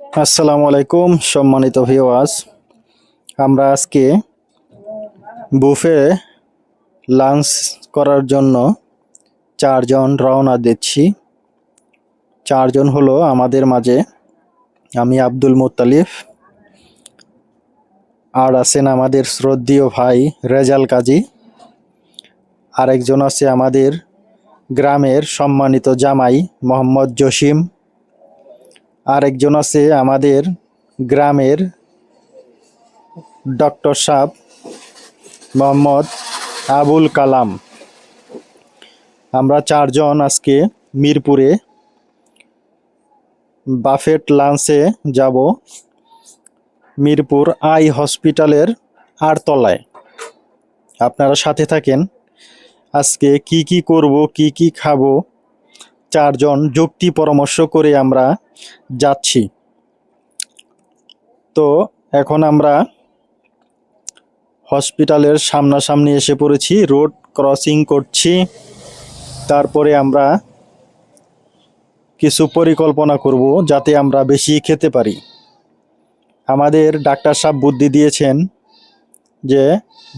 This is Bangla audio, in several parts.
আসসালামু আলাইকুম, সম্মানিত ভিওয়াস আমরা আজকে বুফে লাঞ্চ করার জন্য চারজন রওনা দিচ্ছি। চারজন হলো আমাদের মাঝে। আমি আব্দুল মুত্তালিফ আর আছেন আমাদের শ্রদ্ধীয় ভাই রেজাল কাজী। আরেকজন আছে আমাদের গ্রামের সম্মানিত জামাই মোহাম্মদ জসিম। আরেকজন আছে আমাদের গ্রামের ডক্টর সাহ মোহাম্মদ আবুল কালাম। আমরা চারজন আজকে মিরপুরে বাফেট লাঞ্চে যাব মিরপুর আই হসপিটালের আটতলায়। আপনারা সাথে থাকেন। আজকে কি কি করব, কি কি খাব, চারজন যুক্তি পরামর্শ করে আমরা যাচ্ছি। তো এখন আমরা হসপিটালের সামনাসামনি এসে পড়েছি, রোড ক্রসিং করছি। তারপরে আমরা কিছু পরিকল্পনা করব যাতে আমরা বেশি খেতে পারি। আমাদের ডাক্তার সাহেব বুদ্ধি দিয়েছেন যে,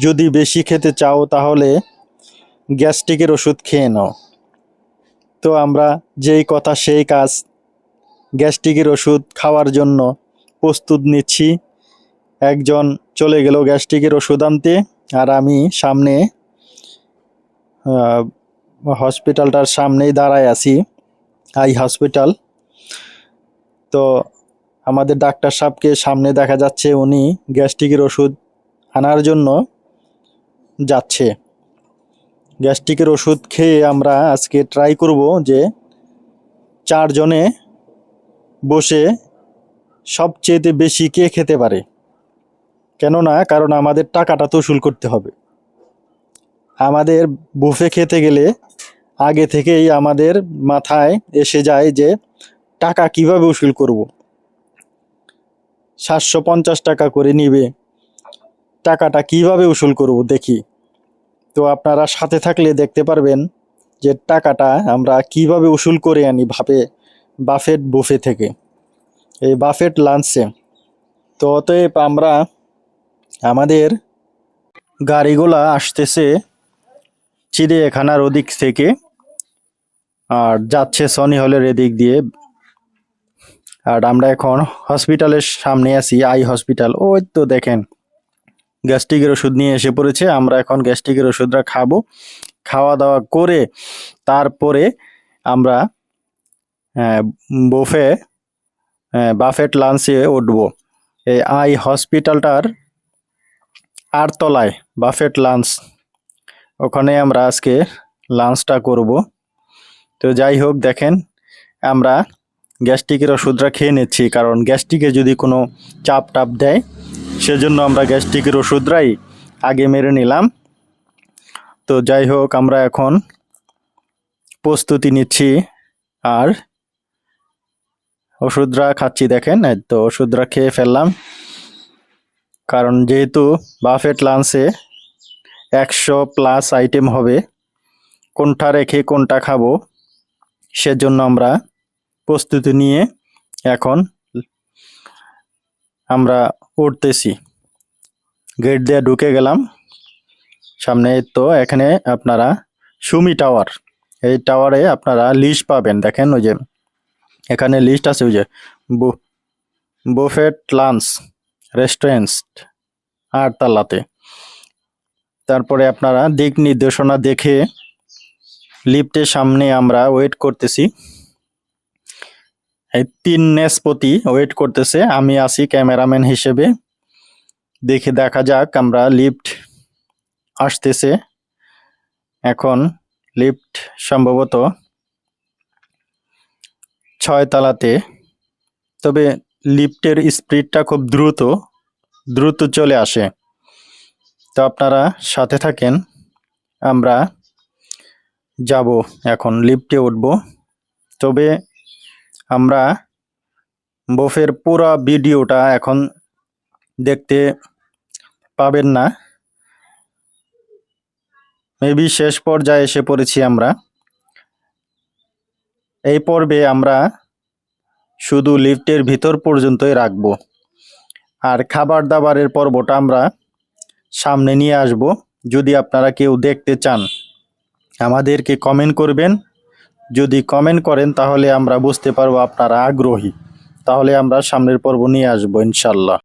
যদি বেশি খেতে চাও তাহলে গ্যাস্ট্রিকের ওষুধ খেয়ে নাও। তো আমরা যেই কথা, সেই কাজ গ্যাস্ট্রিকের ওষুধ খাওয়ার জন্য প্রস্তুত নিচ্ছি। একজন চলে গেল গ্যাস্ট্রিকের ওষুধ আনতে আর আমি সামনে হসপিটালটার সামনেই দাঁড়ায় আছি, আই হসপিটাল। তো আমাদের ডাক্তার সাহেবকে সামনে দেখা যাচ্ছে, উনি গ্যাস্ট্রিকের ওষুধ আনার জন্য যাচ্ছে। গ্যাস্ট্রিকের ওষুধ খেয়ে আমরা আজকে ট্রাই করব যে চারজনে বসে সবচেয়েতে বেশি কে খেতে পারে? কেননা, কারণ আমাদের টাকাটা তো করতে হবে। আমাদের বুফে খেতে গেলে আগে থেকেই আমাদের মাথায় এসে যায় যে টাকা কীভাবে উসুল করব। সাতশো পঞ্চাশ টাকা করে নিবে। টাকাটা কীভাবে উসুল করব দেখি। তো আপনারা সাথে থাকলে দেখতে পারবেন যে টাকাটা আমরা কীভাবে উসুল করে আনি ভাবে বাফেট বুফে থেকে। এই বাফেট লাঞ্চে। তো অতএব আমরা আমাদের গাড়িগুলা আসতেছে চিড়িয়াখানার ওদিক থেকে। আর যাচ্ছে সনি হলের এদিক দিয়ে। আর আমরা এখন হসপিটালের সামনে আছি, আই হসপিটাল। ওই তো দেখেন, গ্যাস্ট্রিকের ওষুধ নিয়ে এসে পড়েছে। আমরা এখন গ্যাস্ট্রিকের ওষুধটা খাব। খাওয়া দাওয়া করে তারপরে আমরা বুফে বাফেট লাঞ্চে উঠবো। এই আই হসপিটালটার আটতলায় বাফেট লাঞ্চ ওখানে আমরা আজকে লাঞ্চটা করব। তো যাই হোক, দেখেন, আমরা গ্যাস্ট্রিকের ওষুধটা খেয়ে নিচ্ছি, কারণ গ্যাস্ট্রিকে যদি কোনো চাপ টাপ দেয়, সেজন্য আমরা গ্যাস্ট্রিকের ওষুধরাই আগে মেরে নিলাম। তো যাই হোক, আমরা এখন প্রস্তুতি নিচ্ছি আর ওষুধরা খাচ্ছি দেখেন তো ওষুধরা খেয়ে ফেললাম। কারণ যেহেতু বাফেট লাঞ্চে একশো প্লাস আইটেম হবে, কোনটা রেখে কোনটা খাব, সেজন্য আমরা প্রস্তুতি নিয়ে এখন আমরা উঠতেছি। গেট দিয়ে ঢুকে গেলাম। সামনে তো এখানে আপনারা সুমি টাওয়ার, এই টাওয়ারে আপনারা লিস্ট পাবেন, দেখেন ওই যে এখানে লিস্ট আছে ওই যে বুফেট লাঞ্চ রেস্টুরেন্টস আটতলাতে তারপরে আপনারা দিক নির্দেশনা দেখে লিফটের সামনে আমরা ওয়েট করতেছি। এই তিন নেসপতি ওয়েট করতেছে, আমি আছি ক্যামেরাম্যান হিসেবে। দেখে দেখা যাক, আমরা লিফট আসতেছে। এখন লিফট সম্ভবত ছয় তলাতে। তবে লিফটের স্পিডটা খুব দ্রুত দ্রুত চলে আসে। তো আপনারা সাথে থাকেন, আমরা যাব এখন, লিফটে উঠব। তবে আমরা বফের পুরো ভিডিওটা এখন দেখতে পাবেন না। মেবি শেষ পর্যায়ে এসে পড়েছি আমরা। এই পর্বে আমরা শুধু লিফটের ভিতর পর্যন্তই রাখব। আর খাবার দাবারের পর্বটা আমরা সামনে নিয়ে আসব। যদি আপনারা কেউ দেখতে চান, আমাদেরকে কমেন্ট করবেন। যদি কমেন্ট করেন, তাহলে আমরা বুঝতে পারব আপনারা আগ্রহী। তাহলে আমরা সামনের পর্ব নিয়ে আসব, ইনশাল্লাহ।